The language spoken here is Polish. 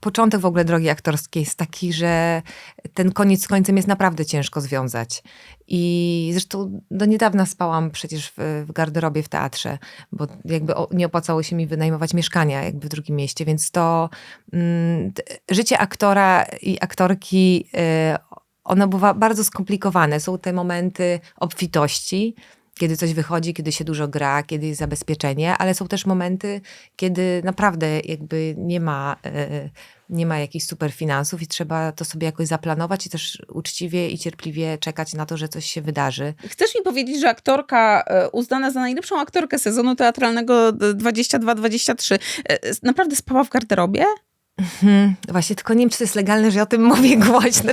początek w ogóle drogi aktorskiej jest taki, że ten koniec z końcem jest naprawdę ciężko związać. I zresztą do niedawna spałam przecież w, w garderobie w teatrze, bo jakby o, nie opłacało się mi wynajmować mieszkania jakby w drugim mieście, więc to mm, życie aktora i aktorki y, ono bywa bardzo skomplikowane. Są te momenty obfitości, kiedy coś wychodzi, kiedy się dużo gra, kiedy jest zabezpieczenie, ale są też momenty, kiedy naprawdę jakby nie ma, e, nie ma jakichś super finansów i trzeba to sobie jakoś zaplanować i też uczciwie i cierpliwie czekać na to, że coś się wydarzy. Chcesz mi powiedzieć, że aktorka e, uznana za najlepszą aktorkę sezonu teatralnego 22-23 e, naprawdę spała w garderobie? Hmm, właśnie tylko nie wiem, czy to jest legalne, że ja o tym mówię głośno.